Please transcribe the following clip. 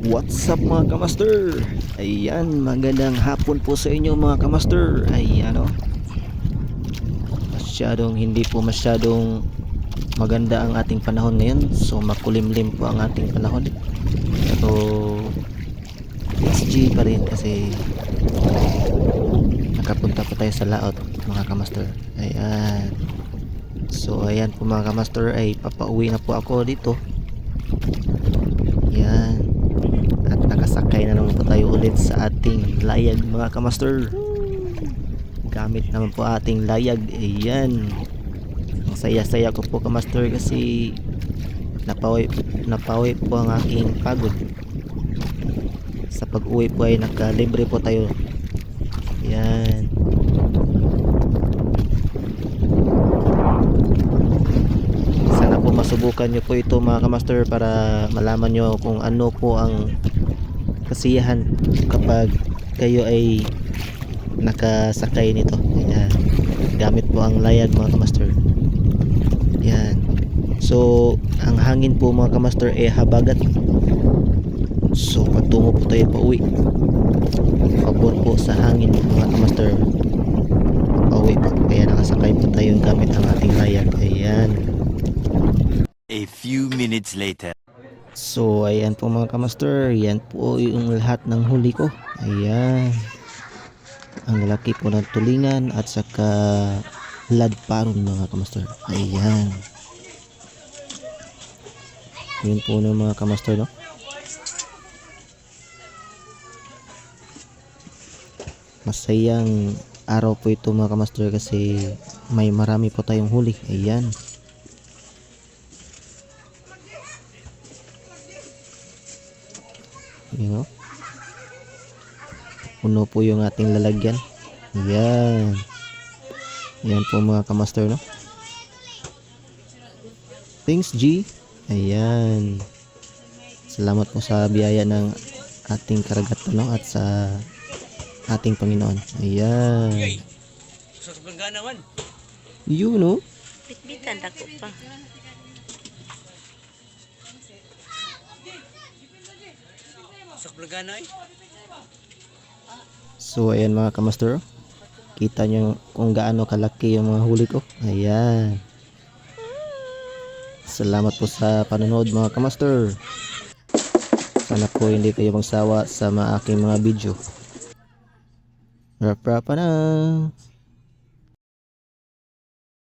What's up mga kamaster? Ayan, magandang hapon po sa inyo mga kamaster. Ayan o. Masyadong, hindi po masyadong maganda ang ating panahon ngayon. So makulimlim po ang ating panahon. Pero SG pa rin kasi nakapunta po tayo sa laot mga kamaster. Ayan. So ayan po mga kamaster ay papauwi na po ako dito. Yan. At nakasakay na naman po tayo ulit sa ating layag mga kamaster. Gamit naman po ating layag. Ayan. Ang saya-saya ko po kamaster kasi napawi, napawi po ang aking pagod. Sa pag-uwi po ay nakalibre po tayo. Yan. Masubukan nyo po ito mga kamaster para malaman nyo kung ano po ang kasiyahan kapag kayo ay nakasakay nito. Ayan. Gamit po ang layag mga kamaster. Yan. So, ang hangin po mga kamaster ay habagat. So, patungo po tayo pa uwi. Pabor po sa hangin mga kamaster. Pauwi po. Kaya nakasakay po tayo gamit ang ating layag. Ayan. Few minutes later. So, ayan po mga kamaster. Yan po yung lahat ng huli ko. Ayan. Ang lalaki po ng tulingan at saka ladparon mga kamaster. Ayan. Yun po ng mga kamaster, no? Masayang araw po ito mga kamaster kasi may marami po tayong huli. Ayan. Yun o. Puno po yung ating lalagyan. Yan. Yan po mga kamaster no. Thanks G. Ayan. Salamat po sa biyaya ng ating karagatan no at sa ating Panginoon. Ayan. Sa sobrang naman. You no. Bitbitan dako pa. Sa sobrang eh. So ayan mga kamaster. Kita nyo kung gaano kalaki yung mga huli ko. Ayan. Salamat po sa panonood mga kamaster. Sana po hindi kayo magsawa sa mga aking mga video. Rap rap na.